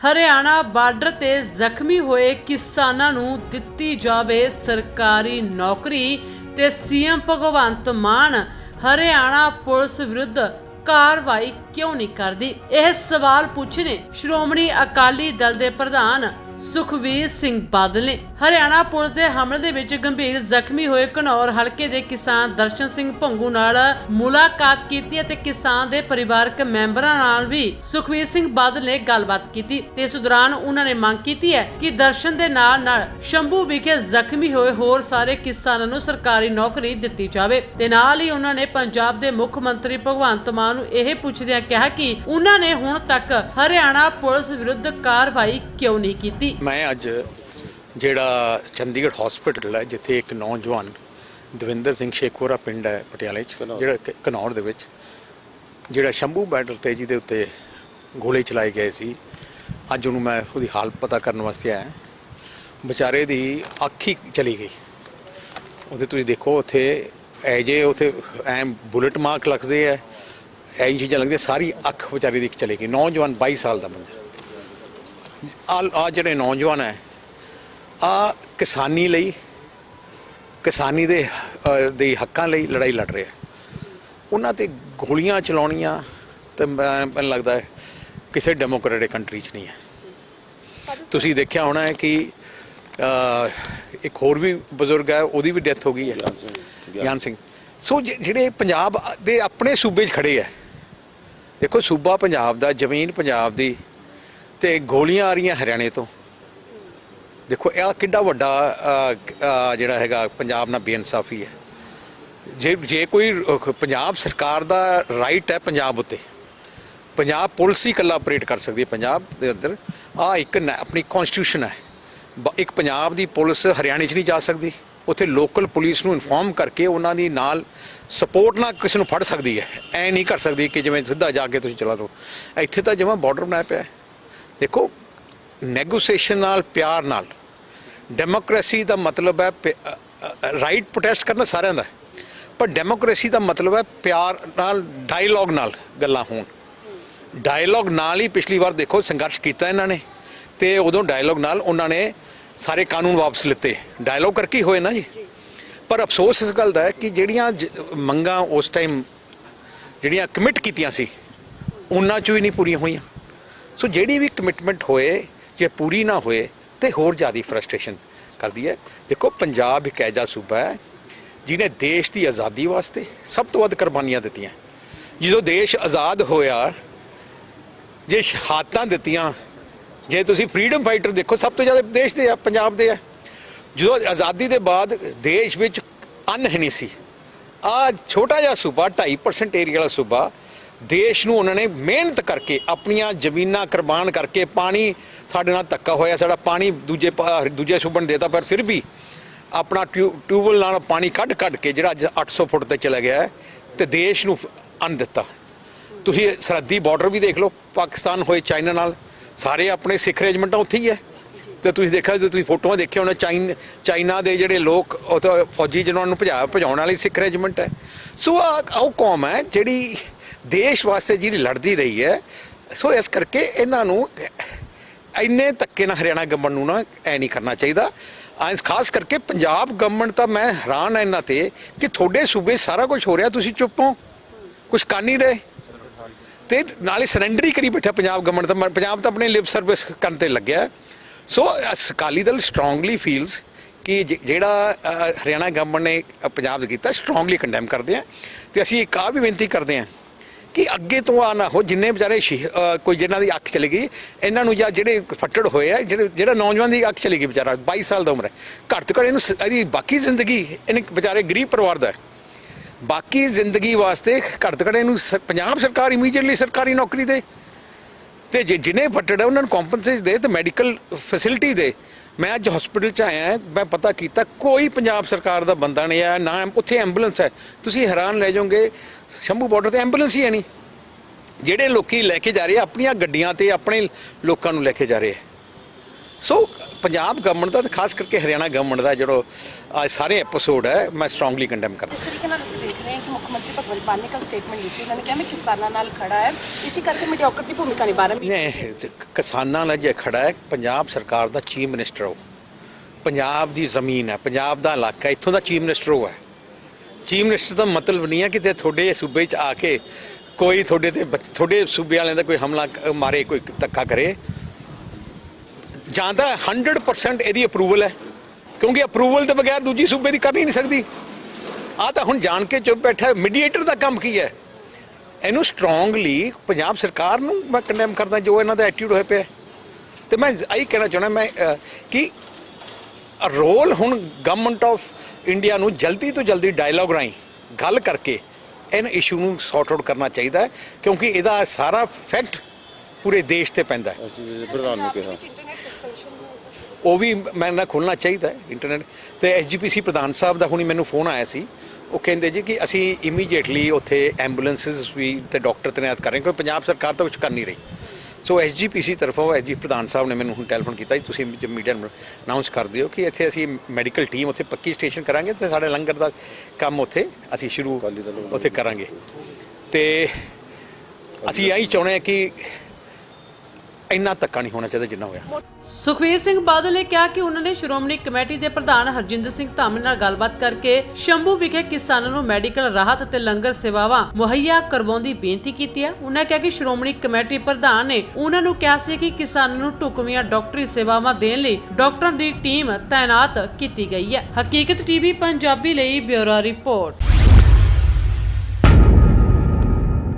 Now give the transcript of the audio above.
Haryana border ਤੇ ਜ਼ਖਮੀ ਹੋਏ ਕਿਸਾਨਾਂ ਨੂੰ ਦਿੱਤੀ ਜਾਵੇ ਸਰਕਾਰੀ ਨੌਕਰੀ ਤੇ ਸੀਐਮ ਭਗਵੰਤ ਮਾਨ ਹਰਿਆਣਾ ਪੁਲਿਸ ਵਿਰੁੱਧ ਕਾਰਵਾਈ ਕਿਉਂ ਨਹੀਂ ਕਰਦੀ? ਇਹ ਸਵਾਲ ਪੁੱਛਨੇ ਸ਼੍ਰੋਮਣੀ ਅਕਾਲੀ ਦਲ ਦੇ ਪ੍ਰਧਾਨ ਸੁਖਵੀਰ ਸਿੰਘ ਬਾਦਲ ਨੇ ਹਰਿਆਣਾ ਪੁਲਿਸ ਦੇ ਹਮਲੇ ਦੇ ਵਿੱਚ ਗੰਭੀਰ ਜ਼ਖਮੀ ਹੋਏ ਘਨੌਰ ਹਲਕੇ ਦੇ ਕਿਸਾਨ ਦਰਸ਼ਨ ਸਿੰਘ ਭੰਗੂ ਨਾਲ ਮੁਲਾਕਾਤ ਕੀਤੀ ਅਤੇ ਕਿਸਾਨ ਦੇ ਪਰਿਵਾਰਕ ਮੈਂਬਰਾਂ ਨਾਲ ਵੀ ਸੁਖਵੀਰ ਸਿੰਘ ਬਾਦਲ ਨੇ ਗੱਲਬਾਤ ਕੀਤੀ। ਤੇ ਇਸ ਦੌਰਾਨ ਉਹਨਾਂ ਨੇ ਮੰਗ ਕੀਤੀ ਹੈ ਕਿ ਦਰਸ਼ਨ ਦੇ ਨਾਲ ਨਾਲ ਸ਼ੰਭੂ ਵਿਖੇ ਜ਼ਖਮੀ ਹੋਏ ਹੋਰ ਸਾਰੇ ਕਿਸਾਨਾਂ ਨੂੰ ਸਰਕਾਰੀ ਨੌਕਰੀ ਦਿੱਤੀ ਜਾਵੇ। ਤੇ ਨਾਲ ਹੀ ਉਹਨਾਂ ਨੇ ਪੰਜਾਬ ਦੇ ਮੁੱਖ ਮੰਤਰੀ ਭਗਵੰਤ ਮਾਨ ਨੂੰ ਇਹ ਪੁੱਛਦਿਆਂ ਕਿਹਾ ਕਿ ਉਹਨਾਂ ਨੇ ਹੁਣ ਤੱਕ ਹਰਿਆਣਾ ਪੁਲਿਸ ਵਿਰੁੱਧ ਕਾਰਵਾਈ ਕਿਉਂ ਨਹੀਂ ਕੀਤੀ। ਮੈਂ ਅੱਜ ਜਿਹੜਾ ਚੰਡੀਗੜ੍ਹ ਹਸਪੀਟਲ ਹੈ ਜਿੱਥੇ ਇੱਕ ਨੌਜਵਾਨ ਦਵਿੰਦਰ ਸਿੰਘ ਸ਼ੇਖੋਰਾ ਪਿੰਡ ਹੈ ਪਟਿਆਲੇ 'ਚ ਜਿਹੜਾ ਕ- ਘਨੌਰ ਦੇ ਵਿੱਚ ਜਿਹੜਾ ਸ਼ੰਭੂ ਬੈਟਲ ਤੇ ਜਿਹਦੇ ਉੱਤੇ ਗੋਲੇ ਚਲਾਏ ਗਏ ਸੀ। ਅੱਜ ਉਹਨੂੰ ਮੈਂ ਉਹਦੀ ਹਾਲਤ ਪਤਾ ਕਰਨ ਵਾਸਤੇ ਆਇਆ। ਵਿਚਾਰੇ ਦੀ ਅੱਖ ਹੀ ਚਲੀ ਗਈ। ਉਹਦੇ ਤੁਸੀਂ ਦੇਖੋ ਉੱਥੇ ਐ ਜੇ ਉੱਥੇ ਐ ਬੁਲਟ ਮਾਰਕ ਲੱਗਦੇ ਐ ਐਂ ਚੀਜ਼ਾਂ ਲੱਗਦੀਆਂ ਸਾਰੀ ਅੱਖ ਵਿਚਾਰੇ ਦੀ ਚਲੀ ਗਈ। ਨੌਜਵਾਨ 22 ਸਾਲ ਦਾ ਬੰਦਾ। ਆ ਜਿਹੜੇ ਨੌਜਵਾਨ ਹੈ ਆ ਕਿਸਾਨੀ ਲਈ ਕਿਸਾਨੀ ਦੇ ਦੇ ਹੱਕਾਂ ਲਈ ਲੜਾਈ ਲੜ ਰਹੇ ਉਹਨਾਂ ਤੇ ਗੋਲੀਆਂ ਚਲਾਉਣੀਆਂ ਤੇ ਮੈਨੂੰ ਲੱਗਦਾ ਹੈ ਕਿਸੇ ਡੈਮੋਕ੍ਰੈਟਿਕ ਕੰਟਰੀ 'ਚ ਨਹੀਂ ਹੈ। ਤੁਸੀਂ ਦੇਖਿਆ ਹੋਣਾ ਹੈ ਕਿ ਇੱਕ ਹੋਰ ਵੀ ਬਜ਼ੁਰਗ ਹੈ ਉਹਦੀ ਵੀ ਡੈਥ ਹੋ ਗਈ ਹੈ। ਗਿਆਨ ਸਿੰਘ ਸੋ ਜਿਹੜੇ ਪੰਜਾਬ ਦੇ ਆਪਣੇ ਸੂਬੇ 'ਚ ਖੜੇ ਆ ਦੇਖੋ ਸੂਬਾ ਪੰਜਾਬ ਦਾ ਜ਼ਮੀਨ ਪੰਜਾਬ ਦੀ ਤੇ ਗੋਲੀਆਂ ਆ ਰਹੀਆਂ ਹਰਿਆਣੇ ਤੋਂ। ਦੇਖੋ, ਇਹ ਕਿੱਡਾ ਵੱਡਾ ਜਿਹੜਾ ਹੈਗਾ ਪੰਜਾਬ ਨਾਲ ਬੇਇਨਸਾਫੀ ਹੈ। ਜੇ ਜੇ ਕੋਈ ਪੰਜਾਬ ਸਰਕਾਰ ਦਾ ਰਾਈਟ ਹੈ ਪੰਜਾਬ ਉੱਤੇ, ਪੰਜਾਬ ਪੁਲਿਸ ਹੀ ਇਕੱਲਾ ਆਪਰੇਟ ਕਰ ਸਕਦੀ ਹੈ ਪੰਜਾਬ ਦੇ ਅੰਦਰ। ਆ ਇੱਕ ਨ- ਆਪਣੀ ਕਨਸਟੀਟਿਊਸ਼ਨ ਹੈ। ਬ- ਇੱਕ ਪੰਜਾਬ ਦੀ ਪੁਲਿਸ ਹਰਿਆਣੇ 'ਚ ਨਹੀਂ ਜਾ ਸਕਦੀ। ਉੱਥੇ ਲੋਕਲ ਪੁਲਿਸ ਨੂੰ ਇਨਫੋਰਮ ਕਰਕੇ ਉਹਨਾਂ ਦੀ ਨਾਲ ਸਪੋਰਟ ਨਾਲ ਕਿਸੇ ਨੂੰ ਫੜ ਸਕਦੀ ਹੈ। ਐ ਨਹੀਂ ਕਰ ਸਕਦੀ ਕਿ ਜਿਵੇਂ ਸਿੱਧਾ ਜਾ ਕੇ ਤੁਸੀਂ ਚਲਾ ਲਓ। ਇੱਥੇ ਤਾਂ ਜਿਵੇਂ ਬਾਰਡਰ ਬਣਾਇਆ ਪਿਆ ਹੈ। ਦੇਖੋ ਨੈਗੋਸੀਏਸ਼ਨ ਨਾਲ, ਪਿਆਰ ਨਾਲ ਡੈਮੋਕ੍ਰੇਸੀ ਦਾ ਮਤਲਬ ਹੈ ਰਾਈਟ ਪ੍ਰੋਟੈਸਟ ਕਰਨਾ ਸਾਰਿਆਂ ਦਾ ਪਰ ਡੈਮੋਕ੍ਰੇਸੀ ਦਾ ਮਤਲਬ ਹੈ ਪਿਆਰ ਨਾਲ ਡਾਇਲੌਗ ਨਾਲ ਗੱਲਾਂ ਹੋਣ। ਡਾਇਲੌਗ ਨਾਲ ਹੀ ਪਿਛਲੀ ਵਾਰ ਦੇਖੋ ਸੰਘਰਸ਼ ਕੀਤਾ ਇਹਨਾਂ ਨੇ ਤੇ ਉਦੋਂ ਡਾਇਲੌਗ ਨਾਲ ਉਹਨਾਂ ਨੇ ਸਾਰੇ ਕਾਨੂੰਨ ਵਾਪਸ ਲਿੱਤੇ। ਡਾਇਲੌਗ ਕਰਕੇ ਹੀ ਹੋਏ ਨਾ ਜੀ। ਪਰ ਅਫਸੋਸ ਇਸ ਗੱਲ ਦਾ ਹੈ ਕਿ ਜਿਹੜੀਆਂ ਜ- ਮੰਗਾਂ ਉਸ ਟਾਈਮ ਜਿਹੜੀਆਂ ਕਮਿਟ ਕੀਤੀਆਂ ਸੀ, ਉਹਨਾਂ 'ਚੋਂ ਵੀ ਨਹੀਂ ਪੂਰੀਆਂ ਹੋਈਆਂ। ਸੋ ਜਿਹੜੀ ਵੀ ਕਮਿਟਮੈਂਟ ਹੋਏ, ਜੇ ਪੂਰੀ ਨਾ ਹੋਏ, ਤੇ ਹੋਰ ਜ਼ਿਆਦਾ ਫਰਸਟ੍ਰੇਸ਼ਨ ਕਰਦੀ ਹੈ। ਦੇਖੋ, ਪੰਜਾਬ ਇੱਕ ਐਜਾ ਸੂਬਾ ਹੈ, ਜਿਹਨੇ ਦੇਸ਼ ਦੀ ਆਜ਼ਾਦੀ ਵਾਸਤੇ ਸਭ ਤੋਂ ਵੱਧ ਕੁਰਬਾਨੀਆਂ ਦਿੱਤੀਆਂ। ਜਦੋਂ ਦੇਸ਼ ਆਜ਼ਾਦ ਹੋਇਆ, ਜੇ ਸ਼ਹਾਦਤਾਂ ਦਿੱਤੀਆਂ, ਜੇ ਤੁਸੀਂ ਫਰੀडम ਫਾਈਟਰ ਦੇਖੋ, ਸਭ ਤੋਂ ਜ਼ਿਆਦਾ ਦੇਸ਼ ਦੇ ਆ, ਪੰਜਾਬ ਦੇ ਆ। ਜਦੋਂ ਆਜ਼ਾਦੀ ਦੇ ਬਾਅਦ ਦੇਸ਼ ਵਿੱਚ ਅੰਨ ਹੈ ਨਹੀਂ ਸੀ ਆ ਛੋਟਾ ਜਿਹਾ ਸੂਬਾ 2.5% ਏਰੀਆ ਵਾਲਾ ਸੂਬਾ ਦੇਸ਼ ਨੂੰ ਉਹਨਾਂ ਨੇ ਮਿਹਨਤ ਕਰਕੇ ਆਪਣੀਆਂ ਜ਼ਮੀਨਾਂ ਕੁਰਬਾਨ ਕਰਕੇ ਪਾਣੀ ਸਾਡੇ ਨਾਲ ਧੱਕਾ ਹੋਇਆ, ਸਾਡਾ ਪਾਣੀ ਦੂਜੇ ਪਾ- ਦੂਜੇ ਸੂਬੇ ਦੇਤਾ, ਪਰ ਫਿਰ ਵੀ ਆਪਣਾ ਟਿਊ- ਟਿਊਬਵੈੱਲ ਨਾਲ ਪਾਣੀ ਕੱਢ ਕੱਢ ਕੇ ਜਿਹੜਾ ਅੱਜ 800 ਫੁੱਟ ਤੇ ਚਲਾ ਗਿਆ ਹੈ ਤੇ ਦੇਸ਼ ਨੂੰ ਅੰਨ ਦਿੱਤਾ। ਤੁਸੀਂ ਸਰਹੱਦੀ ਬਾਰਡਰ ਵੀ ਦੇਖ ਲਓ, ਪਾਕਿਸਤਾਨ ਹੋਏ ਚਾਈਨਾ ਨਾਲ, ਸਾਰੇ ਆਪਣੇ ਸਿੱਖ ਰੈਜੀਮੈਂਟਾਂ ਉੱਥੇ ਹੀ ਹੈ। ਤੇ ਤੁਸੀਂ ਦੇਖਿਆ, ਜੇ ਤੁਸੀਂ ਫੋਟੋਆਂ ਦੇਖਿਆ ਹੋਣਾ ਚਾਈਨ, ਚਾਈਨਾ ਦੇ ਜਿਹੜੇ ਲੋਕ ਉਹ ਤਾਂ ਫੌਜੀ ਜਿਹਨਾਂ ਨੂੰ ਭਜਾ, ਭਜਾਉਣ ਵਾਲੀ ਸਿੱਖ ਰੈਜੀਮੈਂਟ ਹੈ। ਸੋ ਆਹ ਉਹ ਕੌਮ ਹੈ ਜਿਹੜੀ ਦੇਸ਼ ਵਾਸਤੇ ਜਿਹੜੀ ਲੜਦੀ ਰਹੀ ਹੈ, ਸੋ ਇਸ ਕਰਕੇ ਇਹਨਾਂ ਨੂੰ ਇੰਨੇ ਧੱਕੇ ਨਾਲ ਹਰਿਆਣਾ ਗਵਰਨਮੈਂਟ ਨੂੰ ਨਾ ਐ ਨਹੀਂ ਕਰਨਾ ਚਾਹੀਦਾ। ਐਂ ਖਾਸ ਕਰਕੇ ਪੰਜਾਬ ਗਵਰਨਮੈਂਟ ਤਾਂ ਮੈਂ ਹੈਰਾਨ ਹਾਂ ਇਹਨਾਂ ਤੇ ਕਿ ਤੁਹਾਡੇ ਸੂਬੇ ਸਾਰਾ ਕੁਝ ਹੋ ਰਿਹਾ, ਤੁਸੀਂ ਚੁੱਪ ਹੋ? ਕੁਝ ਕਰ ਨਹੀਂ ਰਹੇ? ਤੇ ਨਾਲੇ ਸਰੈਂਡਰ ਹੀ ਕਰੀ ਬੈਠਾ ਪੰਜਾਬ ਗਵਰਨਮੈਂਟ ਤਾਂ ਪੰਜਾਬ ਤਾਂ ਆਪਣੇ ਲਿਪ ਸਰਵਿਸ ਕਰਨ ਤੇ ਲੱਗਿਆ। So Akali Dal strongly feels ਕਿ ਜਿਹੜਾ ਹਰਿਆਣਾ ਗਵਰਨਮੈਂਟ ਨੇ ਪੰਜਾਬ 'ਚ ਕੀਤਾ ਸਟਰੋਂਗਲੀ ਕੰਡੈਮ ਕਰਦੇ ਆ। ਤੇ ਅਸੀਂ ਇੱਕ ਆ ਵੀ ਬੇਨਤੀ ਕਰਦੇ ਆ ਕਿ ਅੱਗੇ ਤੋਂ ਆ ਨਾ ਹੋ, ਜਿੰਨੇ ਵਿਚਾਰੇ ਸ਼ਹੀ- ਕੋਈ ਜਿਨ੍ਹਾਂ ਦੀ ਅੱਖ ਚਲੀ ਗਈ, ਇਹਨਾਂ ਨੂੰ ਜਾਂ ਜਿਹੜੇ ਫੱਟੜ ਹੋਏ ਆ, ਜਿਹੜੇ, ਜਿਹੜਾ ਨੌਜਵਾਨ ਦੀ ਅੱਖ ਚਲੀ ਗਈ ਵਿਚਾਰਾ 22 ਸਾਲ ਦਾ ਉਮਰ ਹੈ। ਘੱਟ ਤੋਂ ਘੱਟ ਇਹਨੂੰ ਇਹਦੀ ਬਾਕੀ ਜ਼ਿੰਦਗੀ, ਇਹਨੇ ਵਿਚਾਰੇ ਗਰੀਬ ਪਰਿਵਾਰ ਦਾ ਬਾਕੀ ਜ਼ਿੰਦਗੀ ਵਾਸਤੇ ਘੱਟ ਤੋਂ ਘੱਟ ਇਹਨੂੰ ਸ- ਪੰਜਾਬ ਸਰਕਾਰ ਇਮੀਡੀਏਟਲੀ ਸਰਕਾਰੀ ਨੌਕਰੀ ਦੇ। ਤੇ ਜੇ ਜਿਨੇ ਫੱਟੜ ਹੈ, ਉਹਨਾਂ ਨੂੰ ਕੰਪਨਸੇਸ਼ਨ ਦੇ ਤੇ ਮੈਡੀਕਲ ਫੈਸਿਲਿਟੀ ਦੇ। ਮੈਂ ਅੱਜ ਹਸਪੀਟਲ ਚ ਆਇਆ, ਮੈਂ ਪਤਾ ਕੀਤਾ ਕੋਈ ਪੰਜਾਬ ਸਰਕਾਰ ਦਾ ਬੰਦਾ ਨਹੀਂ ਆਇਆ, ਨਾ ਉੱਥੇ ਐਂਬੂਲੈਂਸ ਹੈ। ਤੁਸੀਂ ਹੈਰਾਨ ਰਹਿ ਜਾਓਗੇ, ਸ਼ੰਭੂ ਬਾਰਡਰ ਤੇ ਐਂਬੂਲੈਂਸ ਹੀ ਹੈ ਨਹੀਂ। ਜਿਹੜੇ ਲੋਕੀ ਲੈ ਕੇ ਜਾ ਰਹੇ ਆ, ਆਪਣੀਆਂ ਗੱਡੀਆਂ ਤੇ ਆਪਣੇ ਲੋਕਾਂ ਨੂੰ ਲੈ ਕੇ ਜਾ ਰਹੇ ਆ। ਸੋ ਪੰਜਾਬ ਗਵਰਨਮੈਂਟ ਦਾ ਤੇ ਖਾਸ ਕਰਕੇ ਹਰਿਆਣਾ ਗਵਰਨਮੈਂਟ ਦਾ ਜਿਹੜਾ ਅੱਜ ਸਾਰੇ ਐਪੀਸੋਡ ਹੈ ਮੈਂ ਸਟਰੋਂਗਲੀ ਕੰਡੈਮ ਕਰਦਾ। ਜਿਸ ਤਰੀਕੇ ਨਾਲ ਅਸੀਂ ਦੇਖ ਰਹੇ ਹਾਂ ਕਿ ਮੁੱਖ ਮੰਤਰੀ ਭਗਵੰਤ ਮਾਨ ਨੇ ਕੱਲ ਸਟੇਟਮੈਂਟ ਦਿੱਤੀ। ਉਹਨਾਂ ਨੇ ਕਿਹਾ ਮੈਂ ਕਿਸਾਨਾਂ ਨਾਲ ਖੜਾ ਹੈ। ਇਸੇ ਕਰਕੇ ਮੀਡੀਓਕਰ ਦੀ ਭੂਮਿਕਾ ਨਿਭਾ ਰਿਹਾ ਨੇ ਕਿਸਾਨਾਂ ਨਾਲ ਜੇ ਖੜਾ ਹੈ ਪੰਜਾਬ ਸਰਕਾਰ ਦਾ ਚੀਫ ਮਿਨਿਸਟਰ ਉਹ। ਪੰਜਾਬ ਦੀ ਜ਼ਮੀਨ ਹੈ ਪੰਜਾਬ ਦਾ ਇਲਾਕਾ ਇੱਥੋਂ ਦਾ ਚੀਫ ਮਿਨਿਸਟਰ ਉਹ ਹੈ। ਚੀਫ ਮਿਨਿਸਟਰ ਦਾ ਮਤਲਬ ਨਹੀਂ ਹੈ ਕਿ ਤੇ ਤੁਹਾਡੇ ਸੂਬੇ 'ਚ ਆ ਕੇ ਕੋਈ ਤੁਹਾਡੇ ਤੇ ਤੁਹਾਡੇ ਸੂਬੇ ਵਾਲਿਆਂ ਦਾ ਕੋਈ ਹਮਲਾ ਮਾਰੇ ਕੋਈ ਧੱਕਾ ਕਰੇ। ਜਾਂ ਤਾਂ 100% ਇਹਦੀ ਅਪਰੂਵਲ ਹੈ। ਕਿਉਂਕਿ ਅਪਰੂਵਲ ਤੋਂ ਬਗੈਰ ਦੂਜੀ ਸੂਬੇ ਦੀ ਕਰ ਹੀ ਨਹੀਂ ਸਕਦੀ। ਆ ਤਾਂ ਹੁਣ ਜਾਣ ਕੇ ਚੁੱਪ ਬੈਠਾ ਮੀਡੀਏਟਰ ਦਾ ਕੰਮ ਕੀ ਹੈ? ਇਹਨੂੰ ਸਟਰੋਂਗਲੀ ਪੰਜਾਬ ਸਰਕਾਰ ਨੂੰ ਮੈਂ ਕੰਡੈਮ ਕਰਦਾ ਜੋ ਇਹਨਾਂ ਦਾ ਐਟੀਟਿਊਡ ਹੋਇਆ ਪਿਆ ਤੇ ਮੈਂ ਆਹੀ ਕਹਿਣਾ ਚਾਹੁੰਦਾ ਮੈਂ ਕਿ ਰੋਲ ਹੁਣ ਗਵਰਨਮੈਂਟ ਆਫ ਇੰਡੀਆ ਨੂੰ ਜਲਦੀ ਤੋਂ ਜਲਦੀ ਡਾਇਲੌਗ ਰਾਹੀਂ ਗੱਲ ਕਰਕੇ ਇਹਨਾਂ ਇਸ਼ੂ ਨੂੰ ਸੌਰਟ ਆਊਟ ਕਰਨਾ ਚਾਹੀਦਾ ਹੈ ਕਿਉਂਕਿ ਇਹਦਾ ਸਾਰਾ ਫੈਕਟ ਪੂਰੇ ਦੇਸ਼ ਤੇ ਪੈਂਦਾ ਹੈ। ਪ੍ਰਧਾਨ ਨੂੰ ਕਿਹਾ। ਉਹ ਵੀ ਮੈਂ ਨਾ ਖੋਲਣਾ ਚਾਹੀਦਾ ਇੰਟਰਨੈਟ ਤੇ ਐਸਜੀਪੀਸੀ ਪ੍ਰਧਾਨ ਸਾਹਿਬ ਦਾ ਹੁਣੀ ਮੈਨੂੰ ਫੋਨ ਆਇਆ ਸੀ। ਉਹ ਕਹਿੰਦੇ ਜੀ ਕਿ ਅਸੀਂ ਇਮੀਡੀਏਟਲੀ ਉੱਥੇ ਐਂਬੂਲੈਂਸਸ ਵੀ ਤੇ ਡਾਕਟਰ ਤੈਨਾਤ ਕਰ ਰਹੇ ਕਿਉਂਕਿ ਪੰਜਾਬ ਸਰਕਾਰ ਤਾਂ ਕੁਝ ਕਰ ਨਹੀਂ ਰਹੀ। ਸੋ ਐਸਜੀਪੀਸੀ ਤਰਫੋਂ ਐਸਜੀ ਪ੍ਰਧਾਨ ਸਾਹਿਬ ਨੇ ਮੈਨੂੰ ਹੁਣ ਟੈਲੀਫੋਨ ਕੀਤਾ ਜੀ ਤੁਸੀਂ ਮੀਡੀਆ ਨੂੰ ਅਨਾਉਂਸ ਕਰ ਦਿਓ ਕਿ ਇੱਥੇ ਅਸੀਂ ਮੈਡੀਕਲ ਟੀਮ ਉੱਥੇ ਪੱਕੀ ਸਟੇਸ਼ਨ ਕਰਾਂਗੇ ਤੇ ਸਾਡੇ ਲੰਗਰ ਦਾ ਕੰਮ ਉੱਥੇ ਅਸੀਂ ਸ਼ੁਰੂ। ਉੱਥੇ ਕਰਾਂਗੇ। ਤੇ ਅਸੀਂ ਇਹੀ ਚਾਹੁੰਦੇ ਹਾਂ ਕਿ ਇੰਨਾ ਧੱਕਾ ਨਹੀਂ ਹੋਣਾ ਚਾਹੀਦਾ ਜਿੰਨਾ ਹੋਇਆ। ਸੁਖਵੀਰ ਸਿੰਘ ਬਾਦਲ ਨੇ ਕਿਹਾ ਕਿ ਉਹਨਾਂ ਨੇ ਸ਼੍ਰੋਮਣੀ ਕਮੇਟੀ ਦੇ ਪ੍ਰਧਾਨ ਹਰਜਿੰਦਰ ਸਿੰਘ ਧਾਮੀ ਨਾਲ ਗੱਲਬਾਤ ਕਰਕੇ ਸ਼ੰਭੂ ਵਿਖੇ ਕਿਸਾਨਾਂ ਨੂੰ ਮੈਡੀਕਲ ਰਾਹਤ ਅਤੇ ਲੰਗਰ ਸੇਵਾਵਾਂ ਮੁਹੱਈਆ ਕਰਵਾਉਣ ਦੀ ਬੇਨਤੀ ਕੀਤੀ ਹੈ। ਉਹਨਾਂ ਕਿਹਾ ਕਿ ਸ਼੍ਰੋਮਣੀ ਕਮੇਟੀ ਪ੍ਰਧਾਨ ਨੇ ਉਹਨਾਂ ਨੂੰ ਕਿਹਾ ਸੀ ਕਿ ਕਿਸਾਨਾਂ ਨੂੰ ਢੁਕਵੀਆਂ ਡਾਕਟਰੀ ਸੇਵਾਵਾਂ ਦੇਣ ਲਈ ਡਾਕਟਰਾਂ ਦੀ ਟੀਮ ਤਾਇਨਾਤ ਕੀਤੀ ਗਈ ਹੈ। ਹਕੀਕਤ ਟੀਵੀ, ਪੰਜਾਬੀ ਲਈ ਬਿਊਰੋ ਰਿਪੋਰਟ।